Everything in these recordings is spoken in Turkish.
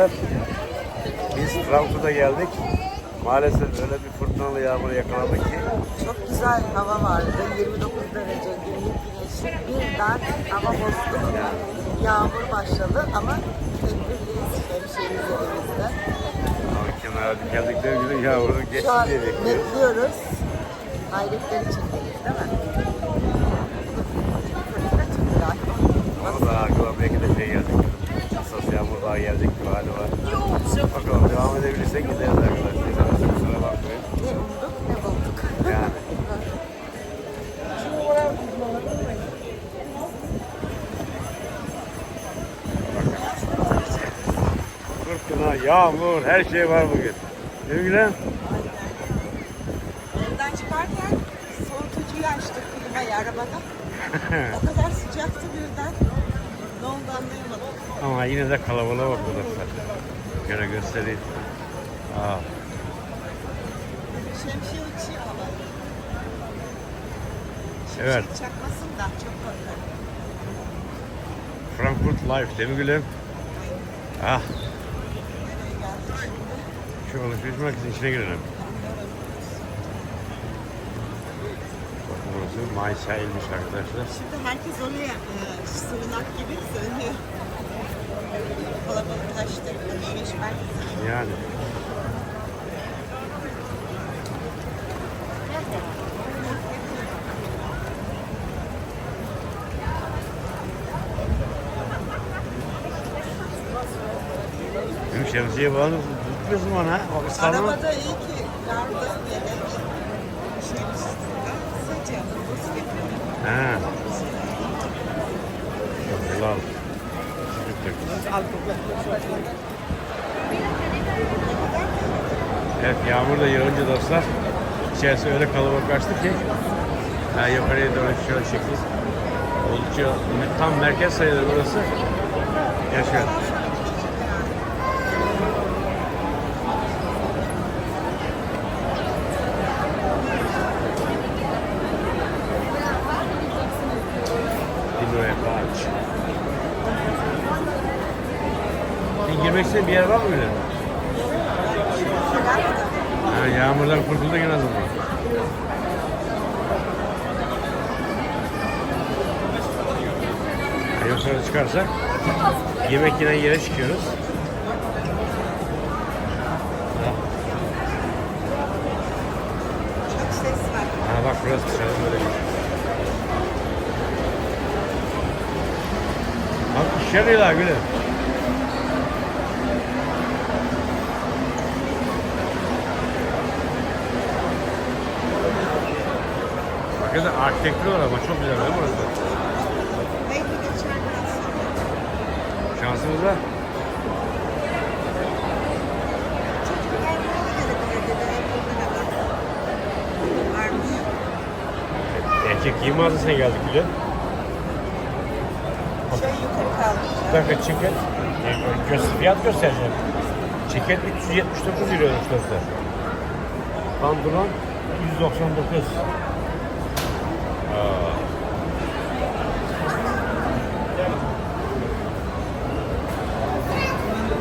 arkadaşlar. Biz Frankfurt'a geldik. Maalesef öyle bir fırtınalı yağmur yakaladık ki Çok güzel hava vardı. 29 derece günlük güneşli. Birden hava bozdu. Yağmur başladı ama tedbirliyiz. Hemşehrimiz elimizde. ama kenara geldikleri gibi yağmurun geçti Şu an diye bekliyoruz. bekliyoruz. Hayretler içindeyiz değil mi? Çıktı galiba. Ama daha aklıma belki de şey geldik. Daha gelecek bir hali var. Bakalım devam edebilirsek gideriz arkadaşlar. Sana kusura bakmayın. Ne umduk ne bulduk. Yani. Fırtına, yağmur, her şey var bugün. Değil mi Gülen? Evden çıkarken soğutucuyu açtık klimayı arabada. o kadar sıcaktı birden. Ne oldu anlayamadım. Ama yine de kalabalığa bak burası. Şöyle göstereyim. Aa, Şemsiye uçuyor hava. evet. Çakmasın da çok korkarım. Frankfurt Live değil mi Gülüm? Ah, Nereye geldik şimdi? şu alışveriş merkezinin içine girelim. Burası Maysail'miş arkadaşlar. Şimdi herkes oraya e, sığınak gibi sığınıyor. Kalabalıklaştı. Alışveriş merkezi. Yani. Şemsiye bağlı tutmuyorsun bana. Arabada iyi ki Evet yağmur da yağınca dostlar içerisi öyle kalabalıklaştı ki ha, yukarıya doğru şöyle şekil oldukça tam merkez sayılır burası. Yaşıyor. İstediğin bir yer var mı öyle? Ha, yağmurdan kurtulduk en azından. Ha, Yukarı çıkarsak yemek yenen yere çıkıyoruz. Ha, bak burası dışarı. Bak iş yarıyorlar gülüm. Bakın architektür var ama çok güzel değil mi burası? Belki geçer Çocuklar burada gelebilirdi. Burada kadar. Varmış. erkek giyim mağazasına geldik bile. Şey yukarı Bir kaldı. dakika ceket. E, göster, fiyat göstereceğim. Ceket 379 euroymuş dostlar. Pantolon 199.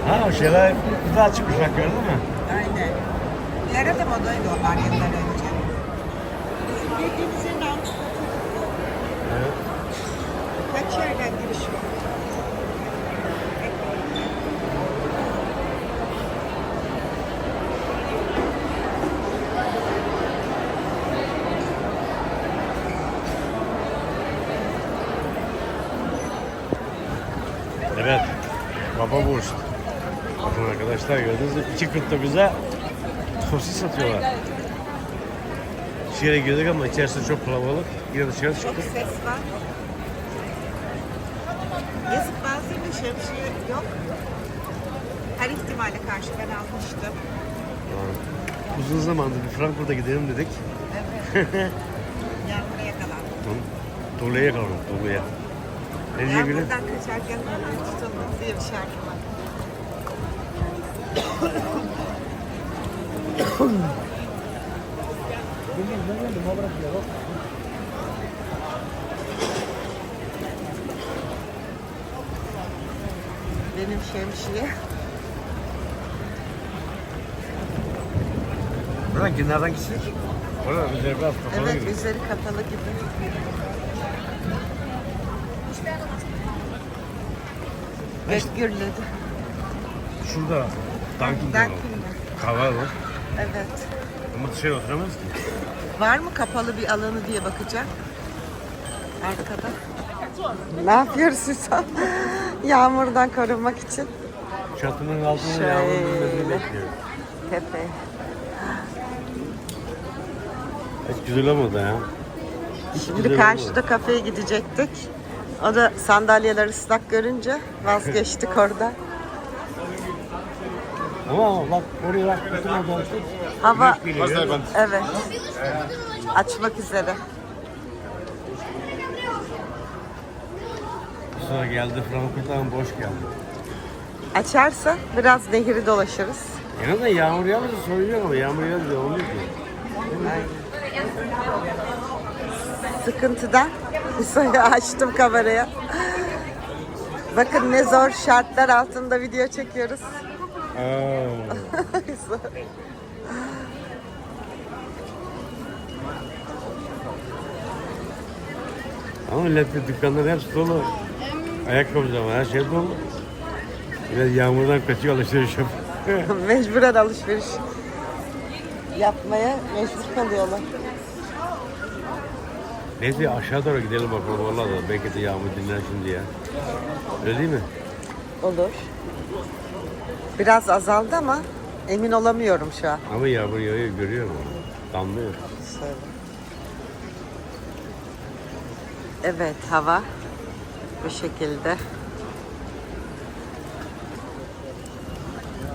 Ha o şeyler daha çıkmış bak gördün mü? Aynen. Bir ara da modaydı onlar yıllar önce. Bizim altı Evet. kaç yerden giriş var? Gördüğünüz gibi 2.49'a sosis satıyorlar. İçeri girdik ama içerisi çok kalabalık. Yine dışarı Çok çıktık. ses var. Yazık bazen de şemsiye yok. Her ihtimale karşı ben almıştım. Yani uzun zamandır bir Frankfurt'a gidelim dedik. Evet. Yağmura yakalandım. Doluya yakalım, doluya. Ne diye gülüm? Yağmurdan kaçarken tutalım diye bir şarkı var. Benim şemsiye. Buradan günlerden gitsek. Orada üzeri biraz kapalı Evet gibi. üzeri kapalı gibi. Ve gürledi. Şurada Dunkin Dunkin var. Kahve var. Evet. Ama dışarı oturamayız ki. Var mı kapalı bir alanı diye bakacağım. Arkada. Ne yapıyoruz Hüsam? Yağmurdan korunmak için. Çatının altında Şöyle. yağmurun inmesini bekliyoruz. Tepe. Hiç güzel olmadı ya. Hiç Şimdi güzel karşıda kafeye gidecektik. O da sandalyeler ıslak görünce vazgeçtik orada. Ama bak oraya bak. Bütün. Hava evet. Açmak üzere. Sonra geldi Frankfurt'tan boş geldi. Açarsa biraz nehri dolaşırız. En azından yağmur yağmasa sorun yok ama yağmur yağmasa olmuyor ki. Sıkıntıdan Hüsa'yı açtım kameraya. Bakın ne zor şartlar altında video çekiyoruz. Hüsa. Ama milletin dükkanları hepsi dolu. Ayakkabı zaman her şey dolu. Biraz yağmurdan kaçıyor alışveriş yapıyor. Mecburen alışveriş yapmaya mecbur kalıyorlar. Neyse aşağı doğru gidelim bakalım valla da belki de yağmur dinler şimdi ya. Öyle değil mi? Olur. Biraz azaldı ama emin olamıyorum şu an. Ama yağmur yağıyor görüyor musun? Damlıyor. Şöyle. Evet hava bu şekilde.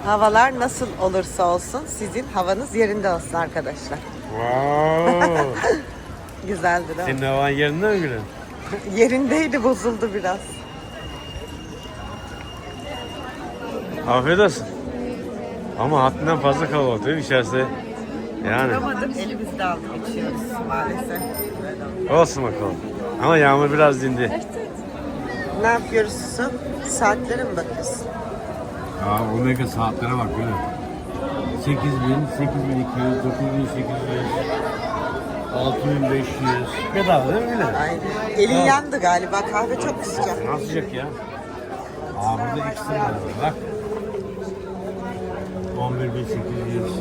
Havalar nasıl olursa olsun sizin havanız yerinde olsun arkadaşlar. Wow. Güzeldir ama. Senin havan yerinde mi Gülüm? Yerindeydi bozuldu biraz. Afiyet olsun. Ama haddinden fazla kalabalık değil mi içerisi? Yani Yapamadık elimizde aldık içiyoruz maalesef. olsun bakalım. Ama yağmur biraz dindi. Ne yapıyoruz Su? Saatlere mi bakıyorsun? Aa Omega saatlere bak Gülüm. 8000, 8200, 9800, 6500. Bedava değil mi Gülüm? Aynen. Elin yandı galiba kahve çok sıcak. Nasıl sıcak ya? Aa burada ikisi var. Bak. 11800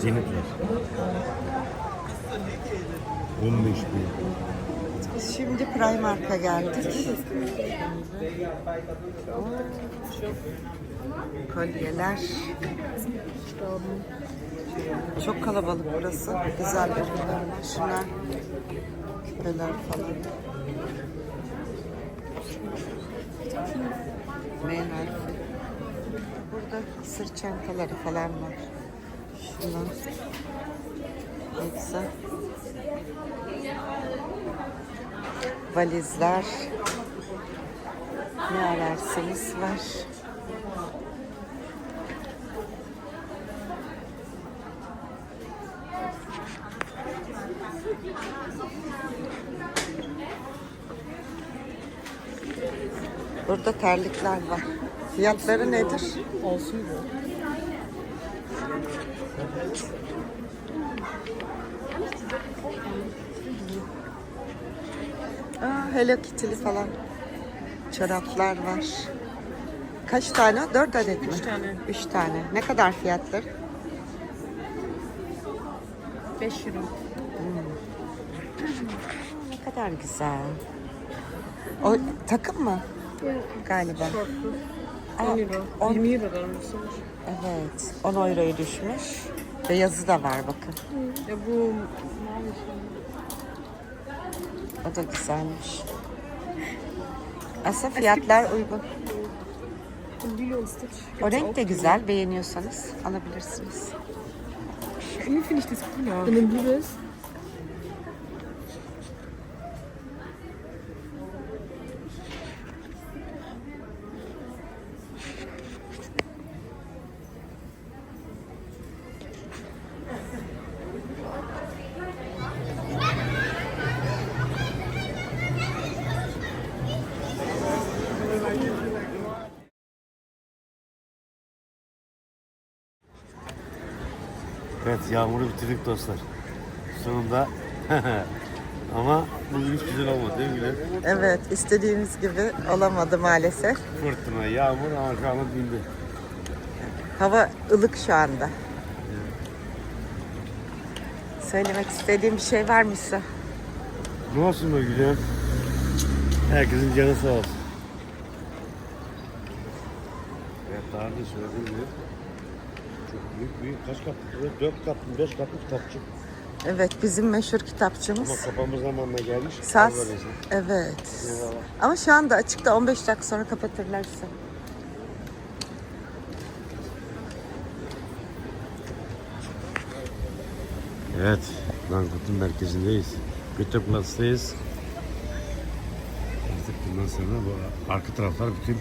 zenit var. 15000. Biz şimdi Primark'a geldik. Kolyeler. Çok kalabalık burası. Güzel var. Şunlar küpeler falan. M harfi. Burada sırt çantaları falan var. Şunlar. Ne valizler ne ararsanız var. Burada terlikler var. Fiyatları nedir? Olsun bu. Aa, Hello Kitty'li falan. Çoraplar var. Kaç tane? Dört adet mi? Üç tane. Üç tane. Ne kadar fiyatları? 5 euro. Ne kadar güzel. O takım mı? Galiba. Şortlu. Aa, 10 euro. on- 20 eurodan olmuş. Evet. 10 euroya düşmüş. Ve yazı da var bakın. Ya bu mavi şey. O da güzelmiş. Aslında fiyatlar uygun. O renk de güzel. Beğeniyorsanız alabilirsiniz. Irgendwie finde ich das cooler. In dem Evet yağmuru bitirdik dostlar. Sonunda ama bugün hiç güzel olmadı değil mi Gülen? Evet istediğimiz gibi olamadı maalesef. Fırtına, yağmur ama şu anda bindi. Hava ılık şu anda. Söylemek istediğim bir şey var mı? Ne olsun be Gülen? Herkesin canı sağ olsun. Daha söylediğim gibi çok büyük büyük kaç? Evet, dört katlı, beş katlı kitapçı. Evet, bizim meşhur Ama kitapçımız. kapama zamanına gelmiş. Olsun. Evet. Eyvallah. Ama şu anda açıkta 15 dakika sonra kapatırlarsa. Evet, Bangkok'un merkezindeyiz. Göteplatz'tayız. Artık bundan sonra bu arka taraflar bütün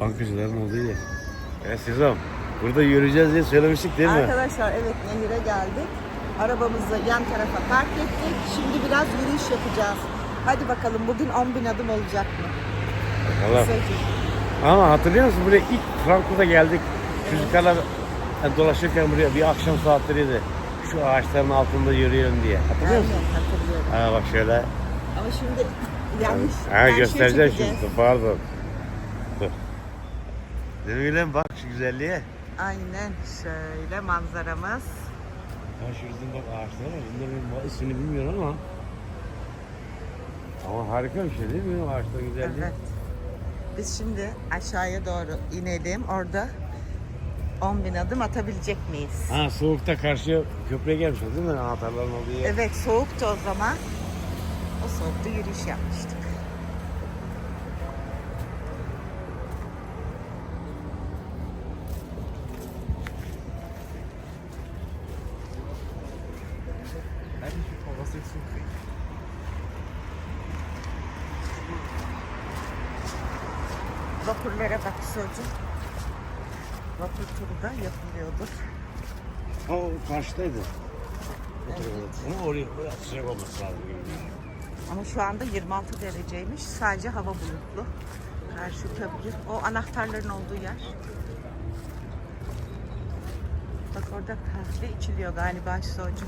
bankacıların olduğu yer. Evet Sezam, burada yürüyeceğiz diye söylemiştik değil mi? Arkadaşlar evet nehire geldik. Arabamızı yan tarafa park ettik. Şimdi biraz yürüyüş yapacağız. Hadi bakalım bugün 10 bin adım olacak mı? Söyleyeyim. Ama hatırlıyor musun buraya ilk Frankfurt'a geldik. Çocuklarla yani dolaşırken buraya bir akşam saatleriydi. Şu ağaçların altında yürüyelim diye. Hatırlıyor musun? Aynen hatırlıyorum. Ha bak şöyle. Ama şimdi yanlış. Ha göstereceğim şimdi. Pardon. Değil mi? Bak şu güzelliğe. Aynen şöyle manzaramız. Ya şu bizim bak ağaçlara var. Bunların ismini bilmiyorum ama. Ama harika bir şey değil mi? Ağaçların güzelliği. Evet. Biz şimdi aşağıya doğru inelim. Orada 10 bin adım atabilecek miyiz? Ha soğukta karşıya köprüye gelmiş değil mi? Anahtarların olduğu yer. Evet soğuktu o zaman. O soğukta yürüyüş yapmıştık. Vapurlara bak çocuğum. Vapur turu da yapılıyordur. Ha o karşıdaydı. Tarafa. Ama oraya, oraya sıcak olması lazım. Ama şu anda 26 dereceymiş. Sadece hava bulutlu. Karşı köprü. O anahtarların olduğu yer. Bak orada kahve içiliyor galiba Socu.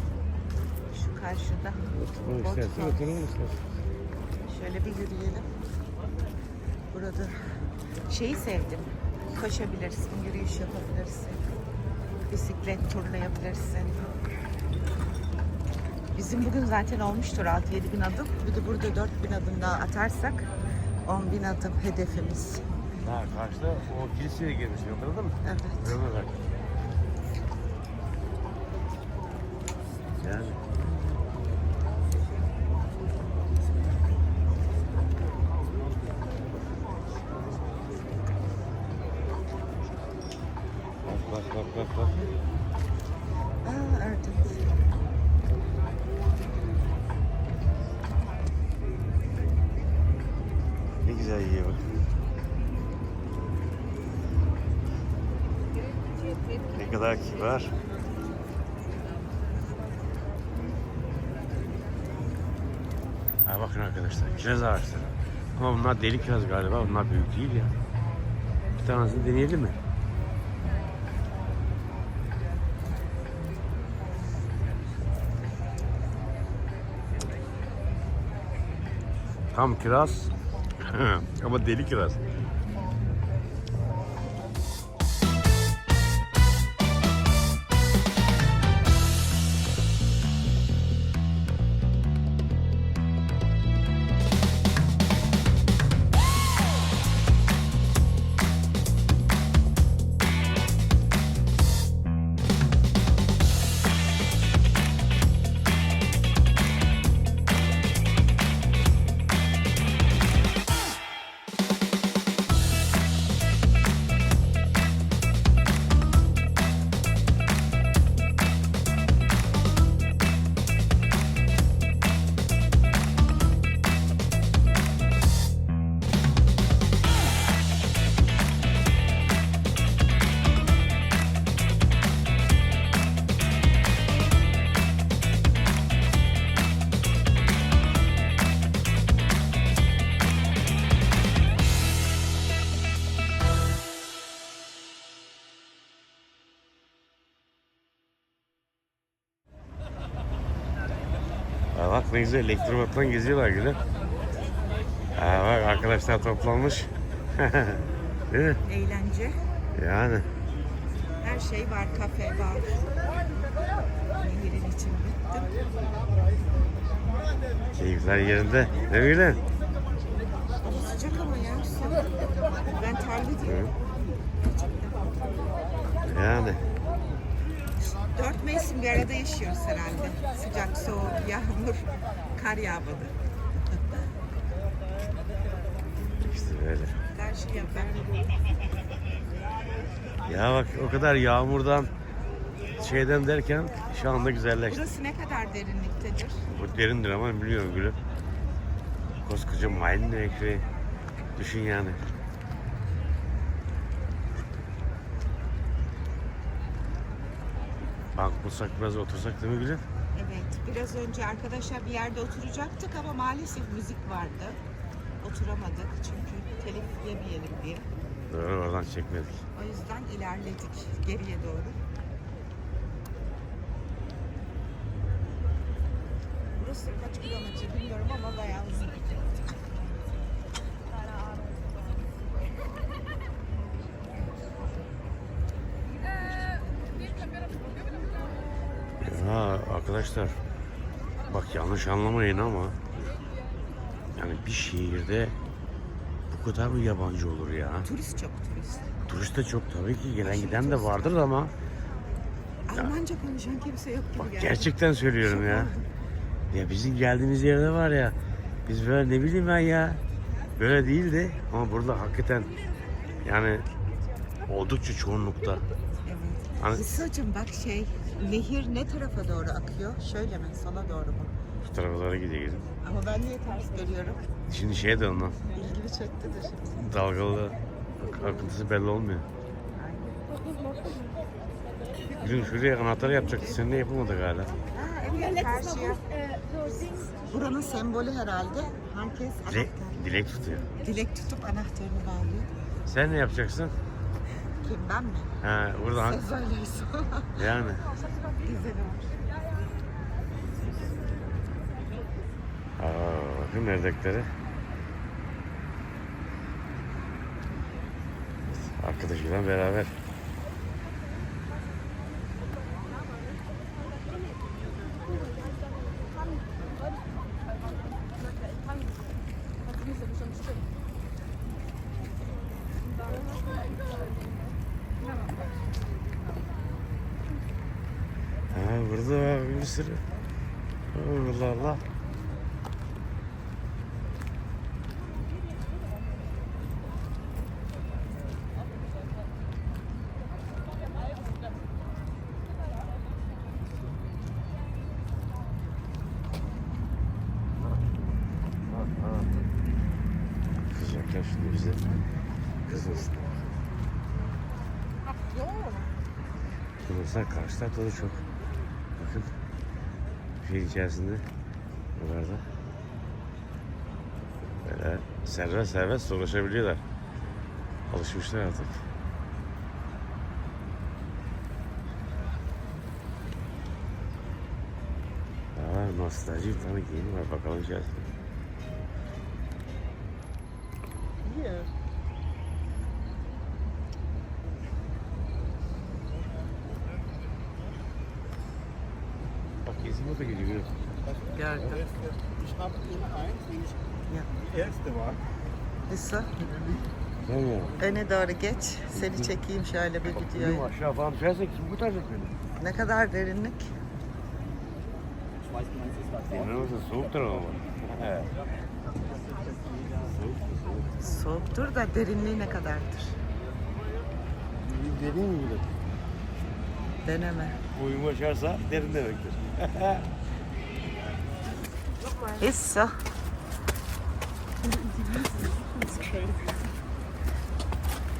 Şu karşıda. Oturalım istersen oturalım istersen. Şöyle bir yürüyelim. Burada şeyi sevdim. Koşabilirsin, yürüyüş yapabilirsin. Bisiklet turlayabilirsin. Bizim bugün zaten olmuştur 6-7 bin adım. Bir de burada 4 bin adım daha atarsak 10 bin adım hedefimiz. Ha karşıda o kiliseye girmiş. Hatırladın mı? Evet. Görme Yiyor bak. Ne kadar kibar. Ha bakın arkadaşlar kiraz ağaçları. Ama bunlar deli kiraz galiba. Bunlar büyük değil ya. Bir tanesini deneyelim mi? Tam kiraz. Ama deli kiraz. Güzel elektrobottan geziyorlar gülüm. Ha bak arkadaşlar toplanmış. Değil mi? Eğlence. Yani. Her şey var. Kafe var. Nehirin içinde. Keyifler yerinde. Ne bileyim. Ama sıcak ama ya. Son. Ben terledim. Yani. Dört mevsim bir arada yaşıyoruz herhalde. Sıcak, soğuk, yağmur, kar yağmadı. İşte böyle. Karşıya ben. Ya bak o kadar yağmurdan şeyden derken şu anda güzelleşti. Burası ne kadar derinliktedir? Bu derindir ama biliyorum gülüm. Koskoca mahalle ekri. Düşün yani. Bank bulsak biraz otursak değil mi gülüm? Evet, biraz önce arkadaşlar bir yerde oturacaktık ama maalesef müzik vardı. Oturamadık çünkü telif yemeyelim diye. Doğru oradan çekmedik. O yüzden ilerledik geriye doğru. Burası kaç kilometre bilmiyorum ama bayağı uzun. Ya arkadaşlar bak yanlış anlamayın ama yani bir şehirde bu kadar mı yabancı olur ya? Turist çok turist. Turist de çok tabii ki gelen giden de vardır ama Almanca konuşan kimse yok gibi bak geldi. gerçekten söylüyorum ya. Ya bizim geldiğimiz yerde var ya biz böyle ne bileyim ben ya böyle değildi ama burada hakikaten yani oldukça çoğunlukta. Evet. Hani- Hüsnü'cüm bak şey, nehir ne tarafa doğru akıyor? Şöyle mi? Sola doğru mu? Bu tarafalara gidelim. Ama ben niye ters görüyorum? Şimdi şeye de ondan İlgimi çekti de şimdi. dalgalı akıntısı belli olmuyor. Bizim şuraya anahtarı yapacaktık. Seninle yapamadık hala. Ha, evet, karşıya. Buranın sembolü herhalde. Herkes Dilek, anahtar. dilek tutuyor. Dilek tutup anahtarını bağlıyor. Sen ne yapacaksın? Kim ben mi? Ha, burada Söz söylersin. yani. Güzel olur. Aa, bakın merdekleri. Arkadaşıyla beraber. Ha, burada var bir sürü. Allah Allah. Kızacaklar şimdi bize. Kızmasın. Kızmasın karşı tarafta da çok. Bakın. Şeyin içerisinde. Buralarda. Böyle serbest serbest dolaşabiliyorlar. Alışmışlar artık. Aa, nostalji bir tane var. Bakalım içerisinde. Bak gezim da geliyor. Gördüm. Ich habe Ihnen eins, die ich Ja. die erste war. Mi? öne doğru geç. Seni çekeyim şöyle bir Bak videoyu. aşağı falan düşerse kim kurtaracak beni? Ne kadar derinlik? Ich weiß ist das? İnanılmaz soğuktur ama. Evet. Soğuktur da derinliği ne kadardır? Dediğim gibi. Deneme. Boyum aşarsa derin demektir. Hissa.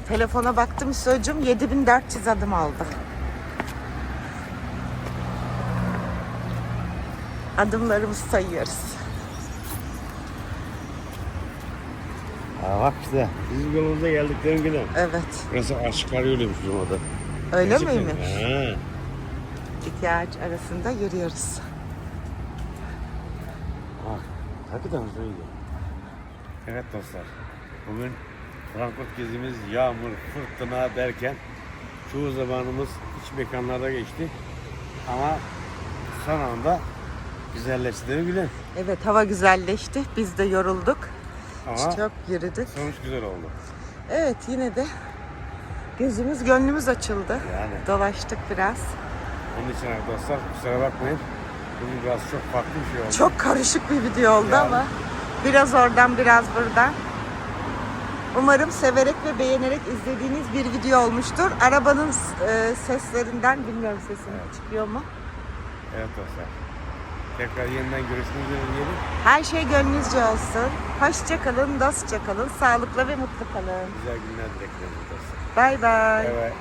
Telefona baktım Hüsnü'cüm 7400 adım aldı. Adımlarımızı sayıyoruz. Ha bak işte. Bizim yolumuza geldik değil mi Evet. Burası aşıklar yoluymuş bizim orada. Öyle Gerçekten. miymiş? He. Ağaç arasında yürüyoruz. Hakikaten öyle. Evet dostlar. Bugün Frankfurt gezimiz yağmur, fırtına derken çoğu zamanımız iç mekanlarda geçti. Ama son anda güzelleşti değil mi Gülen? Evet hava güzelleşti. Biz de yorulduk. Ama Çok yürüdük. sonuç güzel oldu. Evet yine de gözümüz gönlümüz açıldı. Yani Dolaştık biraz. Onun için arkadaşlar kusura bakmayın. Bugün biraz çok farklı bir şey oldu. Çok karışık bir video oldu Yani. ama biraz oradan biraz buradan. Umarım severek ve beğenerek izlediğiniz bir video olmuştur. Arabanın e, seslerinden bilmiyorum sesim çıkıyor mu? Evet dostlar. Tekrar yeniden görüşmek üzere diyelim. Her şey gönlünüzce olsun. Hoşça kalın, dostça kalın, sağlıklı ve mutlu kalın. Güzel günler dileklerimiz dostlar. Bay bay. Evet.